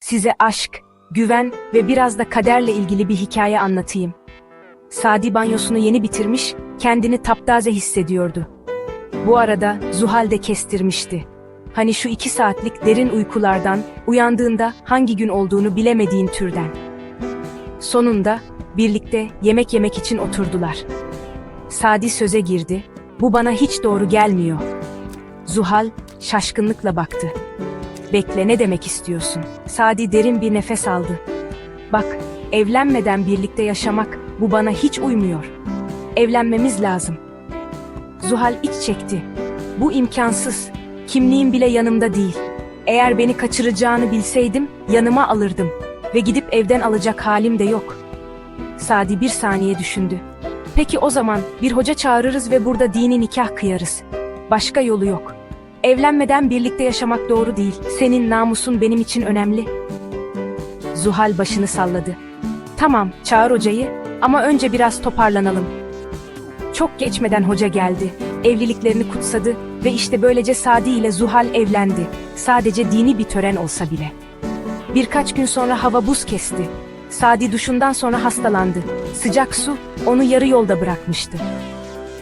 Size aşk, güven ve biraz da kaderle ilgili bir hikaye anlatayım. Sadi banyosunu yeni bitirmiş, kendini taptaze hissediyordu. Bu arada Zuhal de kestirmişti. Hani şu iki saatlik derin uykulardan, uyandığında hangi gün olduğunu bilemediğin türden. Sonunda birlikte yemek yemek için oturdular. Sadi söze girdi. Bu bana hiç doğru gelmiyor. Zuhal şaşkınlıkla baktı. Bekle ne demek istiyorsun? Sadi derin bir nefes aldı. Bak, evlenmeden birlikte yaşamak bu bana hiç uymuyor. Evlenmemiz lazım. Zuhal iç çekti. Bu imkansız. Kimliğim bile yanımda değil. Eğer beni kaçıracağını bilseydim yanıma alırdım ve gidip evden alacak halim de yok. Sadi bir saniye düşündü. Peki o zaman bir hoca çağırırız ve burada dini nikah kıyarız. Başka yolu yok. Evlenmeden birlikte yaşamak doğru değil. Senin namusun benim için önemli. Zuhal başını salladı. Tamam, çağır hocayı ama önce biraz toparlanalım. Çok geçmeden hoca geldi. Evliliklerini kutsadı ve işte böylece Sadi ile Zuhal evlendi. Sadece dini bir tören olsa bile. Birkaç gün sonra hava buz kesti. Sadi duşundan sonra hastalandı. Sıcak su onu yarı yolda bırakmıştı.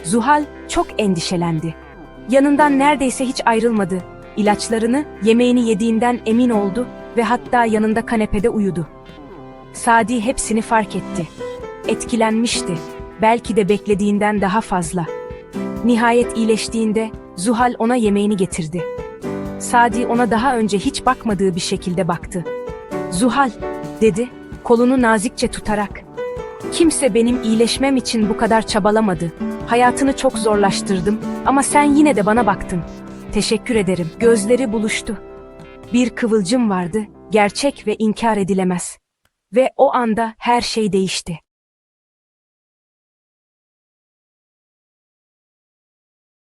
Zuhal çok endişelendi. Yanından neredeyse hiç ayrılmadı. İlaçlarını, yemeğini yediğinden emin oldu ve hatta yanında kanepede uyudu. Sadi hepsini fark etti. Etkilenmişti. Belki de beklediğinden daha fazla. Nihayet iyileştiğinde Zuhal ona yemeğini getirdi. Sadi ona daha önce hiç bakmadığı bir şekilde baktı. Zuhal, dedi, kolunu nazikçe tutarak. Kimse benim iyileşmem için bu kadar çabalamadı. Hayatını çok zorlaştırdım ama sen yine de bana baktın. Teşekkür ederim. Gözleri buluştu. Bir kıvılcım vardı, gerçek ve inkar edilemez. Ve o anda her şey değişti.